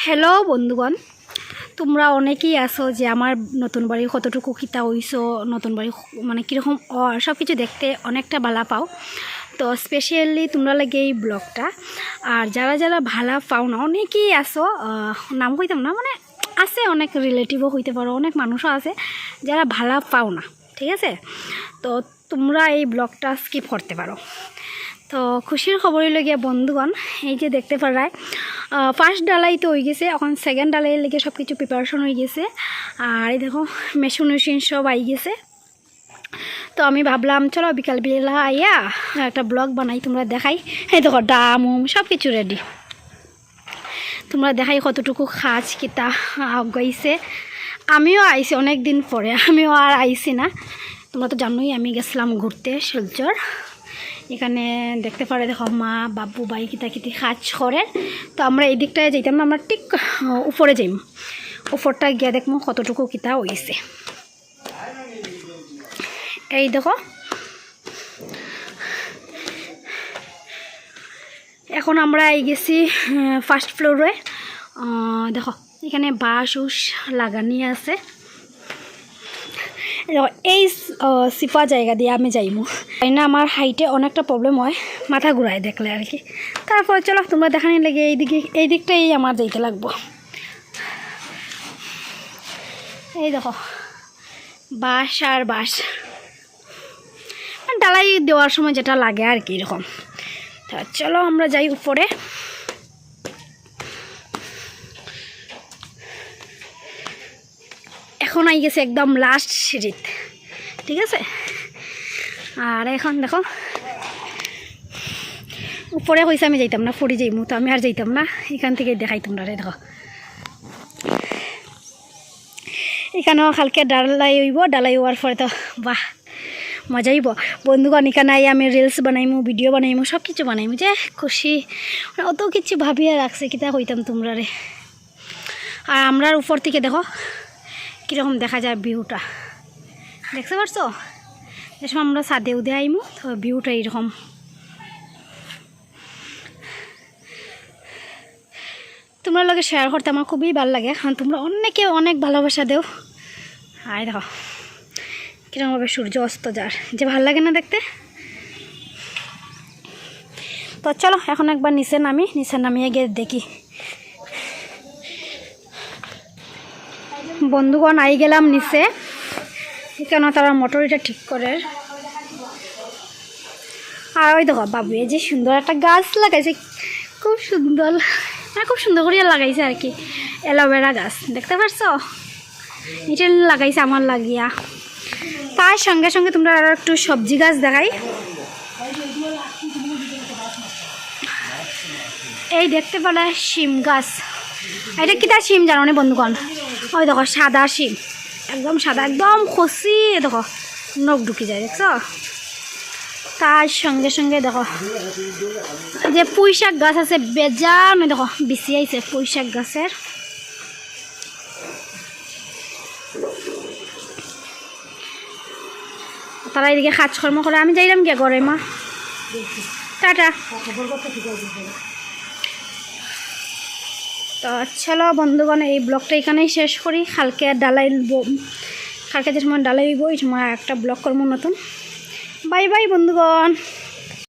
Hello বন্ধুগণ। তোমরা অনেকেই আছো যে আমার নতুন বাড়ি কতটুকু কিতা হইছো নতুন বাড়ি মানে কীরকম সব কিছু দেখতে অনেকটা ভালা পাও। তো স্পেশালি তোমরা লাগে এই ব্লগটা। আর যারা যারা ভালা পাও না অনেকেই আহ, নাম কইতাম না মানে আছে অনেক রিলেটিভও হইতে পারো অনেক মানুষও আছে যারা ভালা পাও না ঠিক আছে? তো তোমরা এই ব্লগটা স্কিপ করতে পারো। তো খুশির খবরই লগিয়া বন্ধুগণ, এই যে দেখতে পারায় ফার্স্ট ডালাই তো হয়ে গেছে, এখন সেকেন্ড ডালাই লেগে সব কিছু প্রিপারেশন হয়ে গেছে, আর এই দেখো মেশিন মেশিন সব আই গেছে। তো আমি ভাবলাম, চলো বিকালবেলা আইয়া একটা ব্লগ বানাই, তোমরা দেখাই। এই দেখো, ডাম, উম সব কিছু রেডি তোমরা দেখাই কতটুকু খাজ কিতা গাইছে। আমিও আইছি অনেক দিন পরে, আমিও আর আইছি না। তোমরা তো জানোই, আমি গেছিলাম ঘুরতে শিলচর। এখানে দেখতে পারে, দেখো মা, বাবু বাই কিতা কিতি কাজ করে। তো আমরা এই দিকটায় যাইতাম না, আমরা ঠিক উপরে যাইম। উপরটা গিয়া দেখব কতটুকু কিতা হইছে। এই দেখো। এখন আমরা এই গেছি ফার্স্ট ফ্লোরে দেখো, এখানে বাঁশ উস লাগানি আছে। এই সিফা জায়গা দিয়ে, আমি যাইমু। তাই না আমার হাইটে অনেকটা প্রবলেম হয়, মাথা ঘুরায় দেখলে আর কি। তারপর চলো তোমরা দেখানি লেগে এইদিকে এই দিকটাই আমার যাইতে লাগবো। এই দেখো, বাঁশ আর বাঁশ। ডালাই দেওয়ার সময় যেটা লাগে আর কি এরকম। তা চলো, আমরা যাই উপরে। এখন আই গেছে একদম লাস্ট সিঁড়িত, ঠিক আছে? আর এখন দেখো, উপরে কইছে আমি যাইতাম না ফুরি যাইমু, তো আমি আর যাইতাম না। এখান থেকে দেখাই তোমরা রে, দেখো। এখানেও কালকে ডালাই হইব, ডালাই হওয়ার পরে তো বাহ, মজা হইব। বন্ধুগণ, এখানে আমি রিলস বানাইমু ভিডিও বানাইমু সব কিছু বানাইমু, যে খুশি। মানে অত কিছু ভাবিয়া রাখছে, কিতা কইতাম তোমরা রে। আর আমরার উপর থেকে দেখো কীরকম দেখা যায় ভিউটা? দেখতে পারছ? যেসব আমরা সাদে উদে আইমু, তো ভিউটা এইরকম। তোমরা লগে শেয়ার করতে আমার খুবই ভালো লাগে, কারণ তোমরা অনেকে অনেক ভালোবাসা দেও। আয় দেখো কীরকমভাবে সূর্য অস্ত যার, যে ভালো লাগে না দেখতে। তো চলো, এখন একবার নিচে নামি, নিচে নামিয়ে গিয়ে দেখি। বন্ধুগণ, আই গেলাম নিচে। কেন তারা মোটর এটা ঠিক করে? আর ওই দেখো, বাবু, এই যে সুন্দর একটা গাছ লাগাইছে। খুব সুন্দর। মানে খুব সুন্দর করে লাগাইছে আর কি। অ্যালোভেরা গাছ, দেখতে পারছ? এটা লাগাইছে আমার লাগিয়া। তার সঙ্গে সঙ্গে তোমরা আরও একটু সবজি গাছ দেখাই। এই দেখতে পেলে, শিম গাছ। এটা কিতা সিম জানো বন্ধুগণ? ওই দেখো, সাদা সিম একদম সাদা, একদম খসি দেখো, নখ ঢুকি যায়, দেখছ? তার সঙ্গে সঙ্গে দেখো, যে পুঁই শাক গাছ আছে, বেজান দেখো, বিচি আইছে পুঁই শাক গাছের। তারা এদিকে কাজকর্ম করে, আমি যাইলাম গিয়ে ঘরে মা। টাটা। তো চলো বন্ধুগণ, এই ব্লগটা এখানেই শেষ করি। কালকে ডালাই কালকে যে সময় ডালাই এই সময় একটা ব্লগ করব নতুন। বাই বাই বন্ধুগণ।